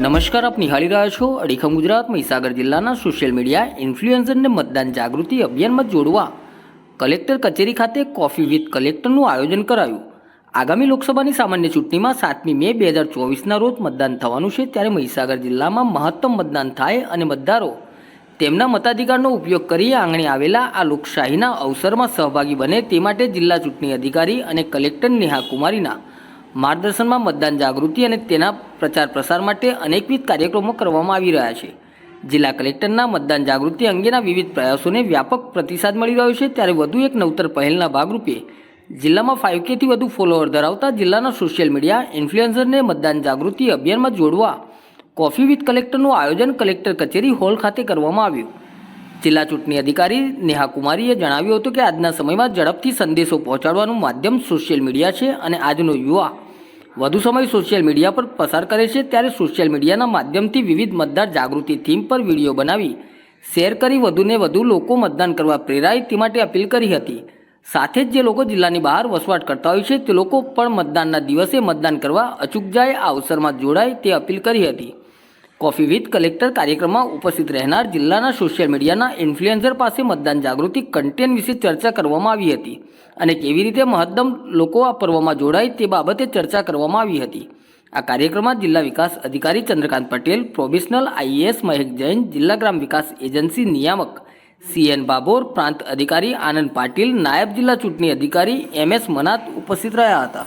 નમસ્કાર, આપ નિહાળી રહ્યા છો અડીખમ ગુજરાત મહીસાગર જિલ્લાના સોશિયલ મીડિયા ઇન્ફ્લુએન્સરને મતદાન જાગૃતિ અભિયાનમાં જોડવા કલેક્ટર કચેરી ખાતે કોફી વિથ કલેક્ટરનું આયોજન કરાયું. આગામી લોકસભાની સામાન્ય ચૂંટણીમાં સાતમી મે બે હજાર ચોવીસના રોજ મતદાન થવાનું છે, ત્યારે મહીસાગર જિલ્લામાં મહત્તમ મતદાન થાય અને મતદારો તેમના મતાધિકારનો ઉપયોગ કરી આંગણે આવેલા આ લોકશાહીના અવસરમાં સહભાગી બને તે માટે જિલ્લા ચૂંટણી અધિકારી અને કલેક્ટર નેહા કુમારીના માર્ગદર્શનમાં મતદાન જાગૃતિ અને તેના પ્રચાર પ્રસાર માટે અનેકવિધ કાર્યક્રમો કરવામાં આવી રહ્યા છે. જિલ્લા કલેક્ટરના મતદાન જાગૃતિ અંગેના વિવિધ પ્રયાસોને વ્યાપક પ્રતિસાદ મળી રહ્યો છે. ત્યારે વધુ એક નવતર પહેલના ભાગરૂપે જિલ્લામાં ફાઇવ કેથી વધુ ફોલોઅર ધરાવતા જિલ્લાના સોશિયલ મીડિયા ઇન્ફ્લુએન્સરને મતદાન જાગૃતિ અભિયાનમાં જોડવા કોફી વિથ કલેક્ટરનું આયોજન કલેક્ટર કચેરી હોલ ખાતે કરવામાં આવ્યું. જિલ્લા ચૂંટણી અધિકારી નેહા કુમારીએ જણાવ્યું હતું કે આજના સમયમાં ઝડપથી સંદેશો પહોંચાડવાનું માધ્યમ સોશિયલ મીડિયા છે અને આજનો યુવા વધુ સમય સોશિયલ મીડિયા પર પસાર કરે છે ત્યારે સોશિયલ મીડિયાના માધ્યમથી વિવિધ મતદાર જાગૃતિ થીમ પર વીડિયો બનાવી, શેર કરી વધુને વધુ લોકો મતદાન કરવા પ્રેરાય તે માટે અપીલ કરી હતી. સાથે જ જે લોકો જિલ્લાની બહાર વસવાટ કરતા હોય છે તે લોકો પણ મતદાનના દિવસે મતદાન કરવા અચૂક જાય, આ અવસરમાં જોડાય તે અપીલ કરી હતી. કોફી વિથ કલેક્ટર કાર્યક્રમમાં ઉપસ્થિત રહેનાર જિલ્લાના સોશિયલ મીડિયાના ઇન્ફ્લુએન્સર પાસે મતદાન જાગૃતિ કન્ટેન્ટ વિશે ચર્ચા કરવામાં આવી હતી અને કેવી રીતે મહત્તમ લોકો આ પર્વમાં જોડાય તે બાબતે ચર્ચા કરવામાં આવી હતી. આ કાર્યક્રમમાં જિલ્લા વિકાસ અધિકારી ચંદ્રકાંત પટેલ, પ્રોબેશનલ આઈએએસ મહેક જૈન, જિલ્લા ગ્રામ વિકાસ એજન્સી નિયામક સીએન બાબોર પ્રાંત અધિકારી આનંદ પાટીલ, નાયબ જિલ્લા ચૂંટણી અધિકારી એમ એસ મનાત ઉપસ્થિત રહ્યા હતા.